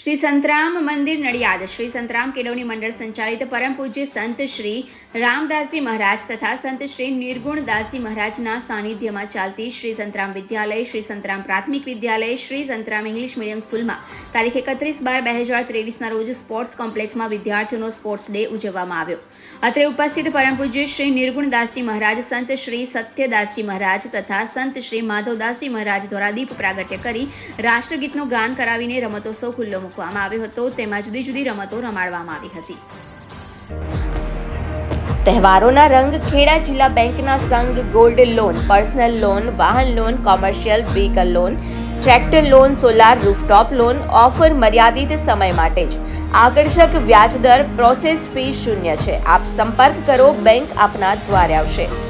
શ્રી સંતરામ મંદિર નડિયાદ. શ્રી સંતરામ કેળવણી મંડળ સંચાલિત પરમ પૂજ્ય સંત શ્રી રામદાસજી મહારાજ તથા સંત શ્રી નિર્ગુણદાસજી મહારાજના સાનિધ્યમાં ચાલતી શ્રી સંતરામ વિદ્યાલય, શ્રી સંતરામ પ્રાથમિક વિદ્યાલય, શ્રી સંતરામ ઇંગ્લિશ મીડિયમ સ્કૂલમાં તારીખ એકત્રીસ બાર બે હજાર ત્રેવીસના રોજ સ્પોર્ટ્સ કોમ્પ્લેક્સમાં વિદ્યાર્થીઓનો સ્પોર્ટ્સ ડે ઉજવવામાં આવ્યો. અત્રે ઉપસ્થિત પરમ પૂજ્ય શ્રી નિર્ગુણદાસજી મહારાજ, સંત શ્રી સત્યદાસજી મહારાજ તથા સંત શ્રી માધવદાસજી મહારાજ દ્વારા દીપ પ્રાગટ્ય કરી રાષ્ટ્રગીતનું ગાન કરાવીને રમતોત્સવ ખુલ્લો મૂકવામાં આવ્યો હતો, તેમાં જુદી જુદી રમતો રમાડવામાં આવી હતી. તહેવારોના રંગ ખેડા જિલ્લા બેંકના સંઘ ગોલ્ડ લોન, પર્સનલ લોન, વાહન loan, commercial vehicle loan, tractor loan, solar rooftop loan, offer મર્યાદિત સમય માટે જ. આકર્ષક વ્યાજદર પ્રોસેસ ફી શૂન્ય છે. આપ સંપર્ક કરો, બેંક આપના દ્વારે આવશે.